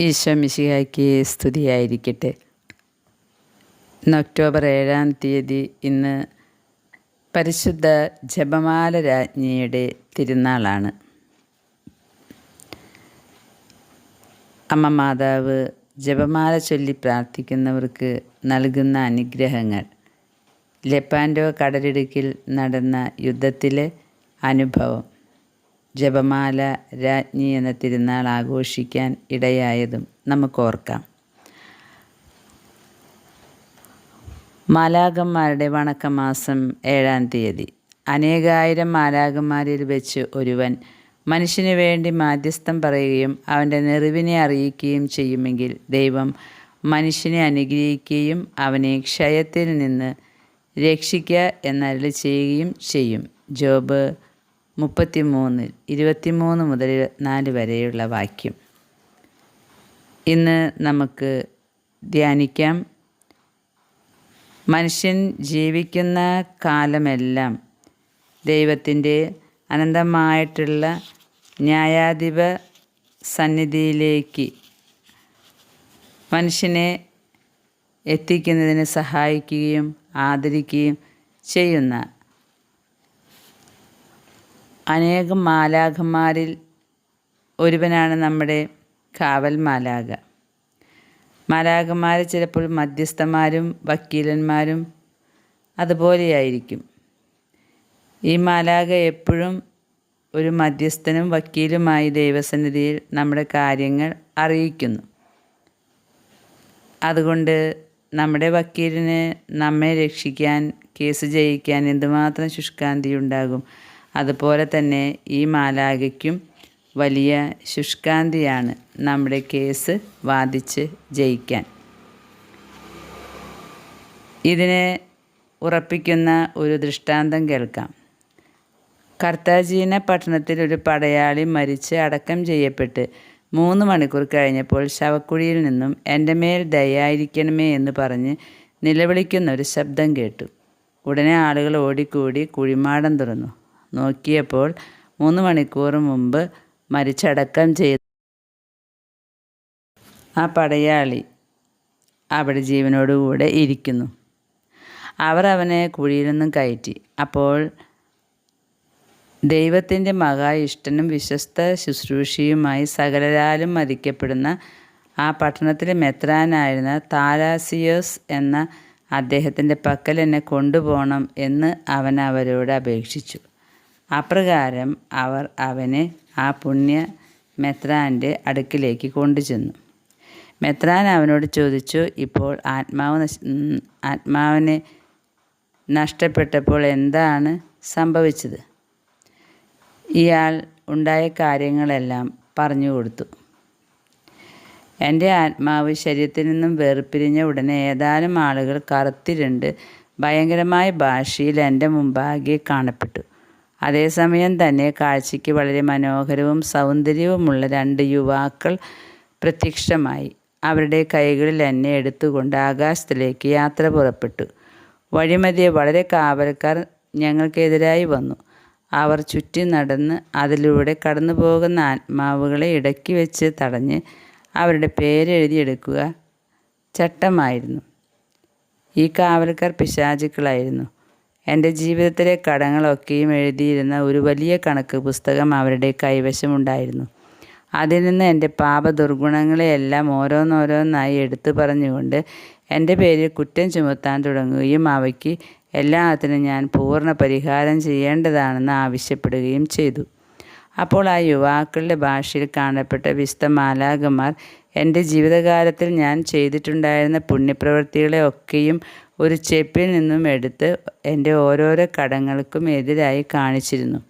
ഈശോ മിശിഹായ്ക്ക് സ്തുതിയായിരിക്കട്ടെ. ഇന്ന് ഒക്ടോബർ ഏഴാം തീയതി ഇന്ന് പരിശുദ്ധ ജപമാല രാജ്ഞിയുടെ തിരുനാളാണ്. അമ്മ മാതാവ് ജപമാല ചൊല്ലി പ്രാർത്ഥിക്കുന്നവർക്ക് നൽകുന്ന അനുഗ്രഹങ്ങൾ. ലെപ്പാൻഡോ കടലിടുക്കിൽ നടന്ന യുദ്ധത്തിലെ അനുഭവം. ജപമാല രാജ്ഞി എന്ന തിരുനാൾ ആഘോഷിക്കാൻ ഇടയായതും നമുക്ക് ഓർക്കാം. മാലാകന്മാരുടെ വണക്കമാസം ഏഴാം തീയതി. അനേകായിരം മാലാകന്മാരിൽ വെച്ച് ഒരുവൻ മനുഷ്യന് വേണ്ടി മാധ്യസ്ഥം പറയുകയും അവന്റെ നെറിവിനെ അറിയിക്കുകയും ചെയ്യുമെങ്കിൽ ദൈവം മനുഷ്യനെ അനുഗ്രഹിക്കുകയും അവനെ ക്ഷയത്തിൽ നിന്ന് രക്ഷിക്കുക എന്നരളി ചെയ്യുകയും ചെയ്യും. ജോബ് മുപ്പത്തിമൂന്നിൽ ഇരുപത്തിമൂന്ന് മുതൽ നാല് വരെയുള്ള വാക്യം. ഇന്ന് നമുക്ക് ധ്യാനിക്കാം. മനുഷ്യൻ ജീവിക്കുന്ന കാലമെല്ലാം ദൈവത്തിന്റെ അനന്തമായിട്ടുള്ള ന്യായാധിപ സന്നിധിയിലേക്ക് മനുഷ്യനെ എത്തിക്കുന്നതിന് സഹായിക്കുകയും ആദരിക്കുകയും ചെയ്യുന്ന അനേകം മാലാഖന്മാരിൽ ഒരുവനാണ് നമ്മുടെ കാവൽ മാലാഖ. മാലാഖന്മാർ ചിലപ്പോൾ മധ്യസ്ഥന്മാരും വക്കീലന്മാരും അതുപോലെയായിരിക്കും. ഈ മാലാഖ എപ്പോഴും ഒരു മധ്യസ്ഥനും വക്കീലുമായി ദൈവസന്നിധിയിൽ നമ്മുടെ കാര്യങ്ങൾ അറിയിക്കുന്നു. അതുകൊണ്ട് നമ്മുടെ വക്കീലിന് നമ്മെ രക്ഷിക്കാൻ കേസ് ജയിക്കാൻ എന്തുമാത്രം ശുഷ്കാന്തി ഉണ്ടാകും അതുപോലെ തന്നെ ഈ മാലാഖയ്ക്കും വലിയ ശുഷ്കാന്തിയാണ് നമ്മുടെ കേസ് വാദിച്ച് ജയിക്കാൻ. ഇതിനെ ഉറപ്പിക്കുന്ന ഒരു ദൃഷ്ടാന്തം കേൾക്കാം. കർത്താജീന പട്ടണത്തിൽ ഒരു പടയാളി മരിച്ച് അടക്കം ചെയ്യപ്പെട്ട് മൂന്ന് മണിക്കൂർ കഴിഞ്ഞപ്പോൾ ശവക്കുഴിയിൽ നിന്നും എന്റെ മേൽ ദയായിരിക്കണമേ എന്ന് പറഞ്ഞ് നിലവിളിക്കുന്ന ഒരു ശബ്ദം കേട്ടു. ഉടനെ ആളുകൾ ഓടിക്കൂടി കുഴിമാടം തുറന്നു. നോക്കിയപ്പോൾ മൂന്ന് മണിക്കൂർ മുമ്പ് മരിച്ചടക്കം ചെയ്ത. ആ പടയാളി അവിടെ ജീവനോടുകൂടെ ഇരിക്കുന്നു. അവർ അവനെ കുഴിയിൽ നിന്നും കയറ്റി. അപ്പോൾ ദൈവത്തിന്റെ മഹാ ഇഷ്ടനും വിശ്വസ്ത ശുശ്രൂഷയുമായി സകലരാലും മതിക്കപ്പെടുന്ന ആ പട്ടണത്തിലെ മെത്രാനായിരുന്ന താരാസിയോസ് എന്ന അദ്ദേഹത്തിന്റെ പക്കൽ എന്നെ കൊണ്ടുപോകണം എന്ന് അവൻ അവരോട് അപേക്ഷിച്ചു. അപ്രകാരം അവർ അവനെ ആ പുണ്യ മെത്രാന്റെ അടുക്കിലേക്ക് കൊണ്ടുചെന്നു. മെത്രാൻ അവനോട് ചോദിച്ചു ഇപ്പോൾ ആത്മാവ് ആത്മാവിനെ നഷ്ടപ്പെട്ടപ്പോൾ എന്താണ് സംഭവിച്ചത്? ഇയാൾ ഉണ്ടായ കാര്യങ്ങളെല്ലാം പറഞ്ഞു കൊടുത്തു. എന്റെ ആത്മാവ് ശരീരത്തിൽ നിന്നും വേർപിരിഞ്ഞ ഉടനെ ഏതാനും ആളുകൾ കറുത്തിരുണ്ട് ഭയങ്കരമായ ഭാഷയിൽ എന്റെ മുമ്പാകെ കാണപ്പെട്ടു. അതേസമയം തന്നെ കാഴ്ചയ്ക്ക് വളരെ മനോഹരവും സൗന്ദര്യവുമുള്ള രണ്ട് യുവാക്കൾ പ്രത്യക്ഷമായി. അവരുടെ കൈകളിൽ എന്നെ എടുത്തുകൊണ്ട് ആകാശത്തിലേക്ക് യാത്ര പുറപ്പെട്ടു. വഴിമതിയെ വളരെ കാവൽക്കാർ ഞങ്ങൾക്കെതിരായി വന്നു. അവർ ചുറ്റി നടന്ന് അതിലൂടെ കടന്നു പോകുന്ന ആത്മാവുകളെ ഇടയ്ക്ക് വെച്ച് തടഞ്ഞ് അവരുടെ പേരെഴുതിയെടുക്കുക ചട്ടമായിരുന്നു. ഈ കാവൽക്കാർ പിശാചുക്കളായിരുന്നു. എന്റെ ജീവിതത്തിലെ കടങ്ങളൊക്കെയും എഴുതിയിരുന്ന ഒരു വലിയ കണക്ക് പുസ്തകം അവരുടെ കൈവശമുണ്ടായിരുന്നു. അതിൽ നിന്ന് എന്റെ പാപ ദുർഗുണങ്ങളെയെല്ലാം ഓരോന്നോരോന്നായി എടുത്തു പറഞ്ഞുകൊണ്ട് എന്റെ പേരിൽ കുറ്റം ചുമത്താൻ തുടങ്ങുകയും അവയ്ക്ക് എല്ലാത്തിനും ഞാൻ പൂർണ പരിഹാരം ചെയ്യേണ്ടതാണെന്ന് ആവശ്യപ്പെടുകയും ചെയ്തു. അപ്പോൾ ആ യുവാക്കളുടെ ഭാഷയിൽ കാണപ്പെട്ട വിശുദ്ധ മാലാകന്മാർ എന്റെ ജീവിതകാലത്തിൽ ഞാൻ ചെയ്തിട്ടുണ്ടായിരുന്ന പുണ്യപ്രവൃത്തികളെ ഒക്കെയും ഒരു ചെപ്പിൽ നിന്നും എടുത്ത് എന്റെ ഓരോരോ കടങ്ങൾക്കും എതിരായി കാണിച്ചിരുന്നു.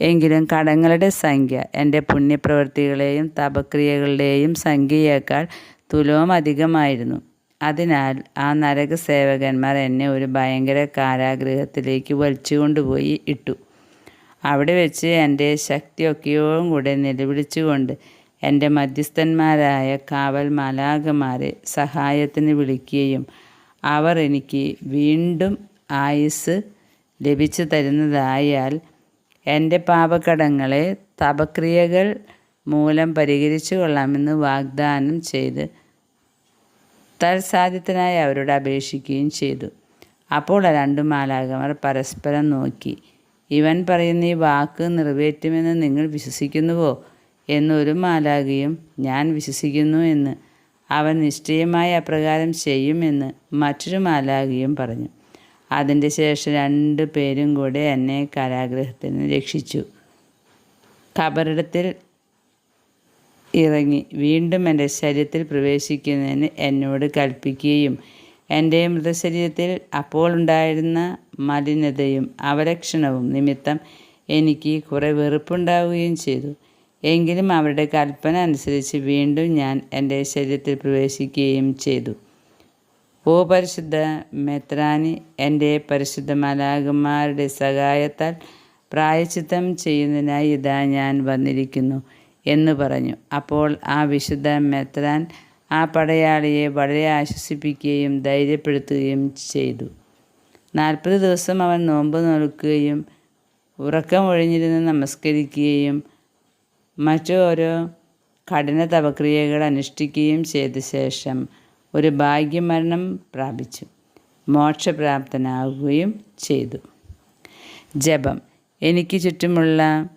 എങ്കിലും കടങ്ങളുടെ സംഖ്യ എന്റെ പുണ്യപ്രവൃത്തികളെയും തപക്രിയകളുടെയും സംഖ്യയേക്കാൾ തുലവും അധികമായിരുന്നു. അതിനാൽ ആ നരക സേവകന്മാർ എന്നെ ഒരു ഭയങ്കര കാരാഗ്രഹത്തിലേക്ക് വലിച്ചു കൊണ്ടുപോയി ഇട്ടു. അവിടെ വെച്ച് എന്റെ ശക്തിയൊക്കെയോടും കൂടെ നിലവിളിച്ചുകൊണ്ട് എന്റെ മധ്യസ്ഥന്മാരായ കാവൽ മാലാകമാരെ സഹായത്തിന് വിളിക്കുകയും അവർ എനിക്ക് വീണ്ടും ആയുസ് ലഭിച്ചു തരുന്നതായാൽ എന്റെ പാപകടങ്ങളെ തപക്രിയകൾ മൂലം പരിഹരിച്ചു കൊള്ളാമെന്ന് വാഗ്ദാനം ചെയ്ത് തൽസാധ്യത്തിനായി അവരോട് അപേക്ഷിക്കുകയും ചെയ്തു. അപ്പോൾ രണ്ടു മാലാകമാർ പരസ്പരം നോക്കി. ഇവൻ പറയുന്ന ഈ വാക്ക് നിറവേറ്റുമെന്ന് നിങ്ങൾ വിശ്വസിക്കുന്നുവോ? എന്നൊരു മാലാകയും ഞാൻ വിശ്വസിക്കുന്നു എന്ന്. അവൻ നിശ്ചയമായി അപ്രകാരം ചെയ്യുമെന്ന് മറ്റൊരു മാലാകിയും പറഞ്ഞു. അതിന്റെ ശേഷം രണ്ടു പേരും കൂടെ എന്നെ കാരാഗ്രഹത്തിൽ രക്ഷിച്ചു. കബറിടത്തിൽ ഇറങ്ങി വീണ്ടും എന്റെ ശരീരത്തിൽ പ്രവേശിക്കുന്നതിന് എന്നോട് കൽപ്പിക്കുകയും എന്റെ മൃതശരീരത്തിൽ അപ്പോൾ ഉണ്ടായിരുന്ന മലിനതയും അവലക്ഷണവും നിമിത്തം എനിക്ക് കുറേ വെറുപ്പുണ്ടാവുകയും ചെയ്തു. എങ്കിലും അവരുടെ കൽപ്പന അനുസരിച്ച് വീണ്ടും ഞാൻ എന്റെ ശരീരത്തിൽ പ്രവേശിക്കുകയും ചെയ്തു. ഓ പരിശുദ്ധ മെത്രാനി എന്റെ പരിശുദ്ധ മലാകന്മാരുടെ സഹായത്താൽ പ്രായച്ചിത്തം ചെയ്യുന്നതിനായി ഇതാ ഞാൻ വന്നിരിക്കുന്നു എന്ന് പറഞ്ഞു. അപ്പോൾ ആ വിശുദ്ധ മെത്രാൻ ആ പടയാളിയെ വളരെ ആശ്വസിപ്പിക്കുകയും ധൈര്യപ്പെടുത്തുകയും ചെയ്തു. നാൽപ്പത് ദിവസം അവൻ നോമ്പ് നോക്കുകയും ഉറക്കം ഒഴിഞ്ഞിരുന്ന് നമസ്കരിക്കുകയും മറ്റു ഓരോ കഠിന തപക്രിയകൾ അനുഷ്ഠിക്കുകയും ചെയ്ത ശേഷം ഒരു ഭാഗ്യമരണം പ്രാപിച്ചു. മോക്ഷപ്രാപ്തനാവുകയും ചെയ്തു. ജപം. എനിക്ക് ചുറ്റുമുള്ള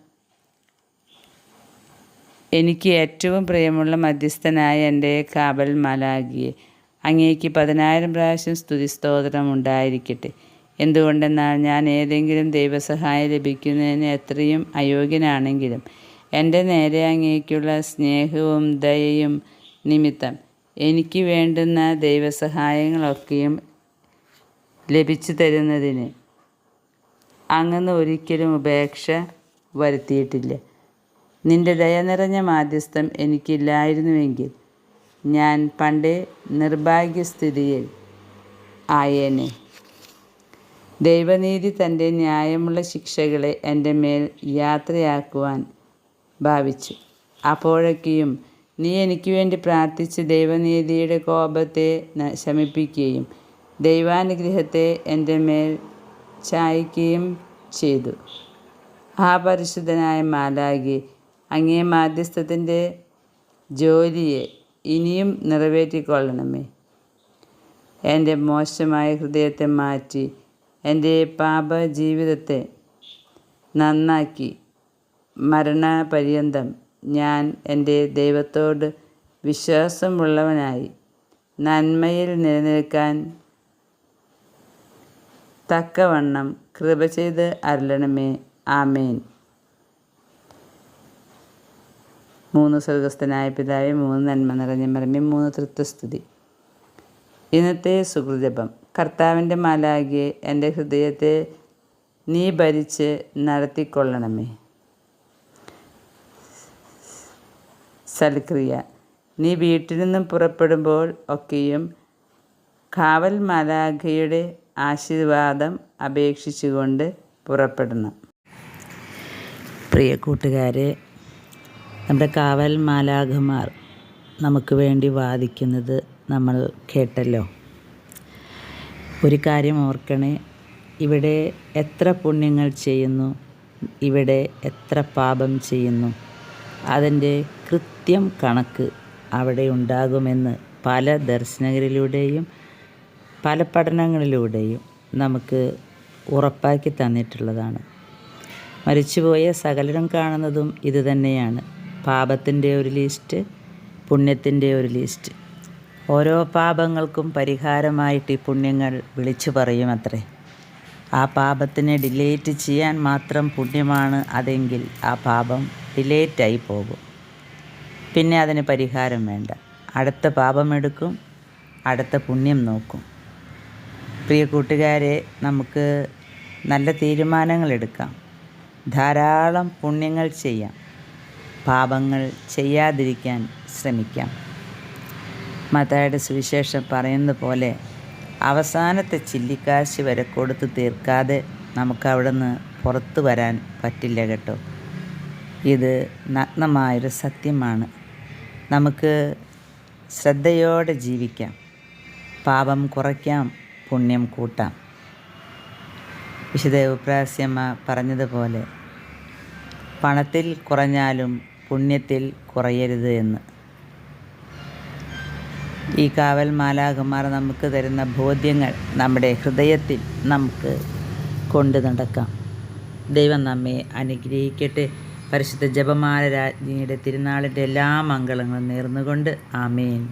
എനിക്ക് ഏറ്റവും പ്രിയമുള്ള മധ്യസ്ഥനായ എന്റെ കാബൽ മലാഗിയെ അങ്ങേക്ക് പതിനായിരം പ്രാവശ്യം സ്തുതി സ്തോത്രം ഉണ്ടായിരിക്കട്ടെ. എന്തുകൊണ്ടെന്നാൽ ഞാൻ ഏതെങ്കിലും ദൈവസഹായം ലഭിക്കുന്നതിന് എത്രയും അയോഗ്യനാണെങ്കിലും എന്റെ നേരെ അങ്ങേക്കുള്ള സ്നേഹവും ദയയും നിമിത്തം എനിക്ക് വേണ്ടുന്ന ദൈവസഹായങ്ങളൊക്കെയും ലഭിച്ചു തരുന്നതിന് അങ്ങന്ന് ഒരിക്കലും ഉപേക്ഷ വരുത്തിയിട്ടില്ല. നിന്റെ ദയ നിറഞ്ഞ മാധ്യസ്ഥം എനിക്കില്ലായിരുന്നുവെങ്കിൽ ഞാൻ പണ്ടേ നിർഭാഗ്യസ്ഥിതിയിൽ ആയേനെ. ദൈവനീതി തന്റെ ന്യായമുള്ള ശിക്ഷകളെ എന്റെ മേൽ യാത്രയാക്കുവാൻ ഭാവിച്ചു. അപ്പോഴൊക്കെയും നീ എനിക്ക് വേണ്ടി പ്രാർത്ഥിച്ച് ദൈവനീതിയുടെ കോപത്തെ ശമിപ്പിക്കുകയും ദൈവാനുഗ്രഹത്തെ എന്റെ മേൽ ചായ്ക്കുകയും ചെയ്തു. ആ പരിശുദ്ധനായ മാലാകി അങ്ങേ മാധ്യസ്ഥത്തിന്റെ ജോലിയെ ഇനിയും നിറവേറ്റിക്കൊള്ളണമേ. എന്റെ മോശമായ ഹൃദയത്തെ മാറ്റി എന്റെ പാപ ജീവിതത്തെ നന്നാക്കി മരണപര്യന്തം ഞാൻ എന്റെ ദൈവത്തോട് വിശ്വാസമുള്ളവനായി നന്മയിൽ നിലനിൽക്കാൻ തക്കവണ്ണം കൃപ ചെയ്ത് അരുളണമേ. ആമേൻ. മൂന്ന് സ്വർഗസ്ഥനായ പിതാവെ മൂന്ന് നന്മ നിറഞ്ഞ മറമേ മൂന്ന് തൃത്വസ്തുതി. ഇന്നത്തെ സുഹൃജപം കർത്താവിന്റെ മാലാകിയെ എന്റെ ഹൃദയത്തെ നീ ഭരിച്ച് നടത്തിക്കൊള്ളണമേ. സൽക്രിയ. നീ വീട്ടിൽ നിന്നും പുറപ്പെടുമ്പോൾ ഒക്കെയും കാവൽ മാലാഖയുടെ ആശീർവാദം അപേക്ഷിച്ചുകൊണ്ട് പുറപ്പെടണം പ്രിയ കൂട്ടുകാരെ നമ്മുടെ കാവൽ മാലാഖമാർ നമുക്ക് വേണ്ടി വാദിക്കുന്നത് നമ്മൾ കേട്ടല്ലോ. ഒരു കാര്യം ഓർക്കണേ ഇവിടെ എത്ര പുണ്യങ്ങൾ ചെയ്യുന്നു ഇവിടെ എത്ര പാപം ചെയ്യുന്നു. അതിന്റെ കൃത്യം കണക്ക് അവിടെ ഉണ്ടാകുമെന്ന് പല ദർശനകരിലൂടെയും പല പഠനങ്ങളിലൂടെയും നമുക്ക് ഉറപ്പാക്കി തന്നിട്ടുള്ളതാണ്. മരിച്ചുപോയ സകലരും കാണുന്നതും ഇതുതന്നെയാണ് പാപത്തിന്റെ ഒരു ലിസ്റ്റ് പുണ്യത്തിന്റെ ഒരു ലിസ്റ്റ് ഓരോ പാപങ്ങൾക്കും പരിഹാരമായിട്ട് ഈ പുണ്യങ്ങൾ വിളിച്ചു പറയും അത്രേ. ആ പാപത്തിനെ ഡിലേറ്റ് ചെയ്യാൻ മാത്രം പുണ്യമാണ് അതെങ്കിൽ ആ പാപം ഡിലേറ്റായി പോകും. പിന്നെ അതിന് പരിഹാരം വേണ്ട. അടുത്ത പാപമെടുക്കും അടുത്ത പുണ്യം നോക്കും. പ്രിയ കൂട്ടുകാരെ നമുക്ക് നല്ല തീരുമാനങ്ങൾ എടുക്കാം ധാരാളം പുണ്യങ്ങൾ ചെയ്യാം. പാപങ്ങൾ ചെയ്യാതിരിക്കാൻ ശ്രമിക്കാം. മതയുടെ സുവിശേഷം പറയുന്ന പോലെ അവസാനത്തെ ചില്ലിക്കാശ് വരെ കൊടുത്ത് തീർക്കാതെ നമുക്ക് അവിടെ നിന്ന് പുറത്തു വരാൻ പറ്റില്ല കേട്ടോ. ഇത് നഗ്നമായൊരു സത്യമാണ്. നമുക്ക് ശ്രദ്ധയോടെ ജീവിക്കാം. പാപം കുറയ്ക്കാം പുണ്യം കൂട്ടാം. വിശുദ്ധ ഉപ്രാസ്യമ്മ പറഞ്ഞതുപോലെ പണത്തിൽ കുറഞ്ഞാലും പുണ്യത്തിൽ കുറയരുത് എന്ന്. ഈ കാവൽ മാലാകുമാർ നമുക്ക് തരുന്ന ബോധ്യങ്ങൾ നമ്മുടെ ഹൃദയത്തിൽ നമുക്ക് കൊണ്ടു നടക്കാം. ദൈവം നമ്മെ അനുഗ്രഹിക്കട്ടെ. പരിശുദ്ധ ജപമാല രാജ്ഞിയുടെ തിരുനാളിന്റെ എല്ലാ മംഗളങ്ങളും നേർന്നുകൊണ്ട്. ആമേൻ.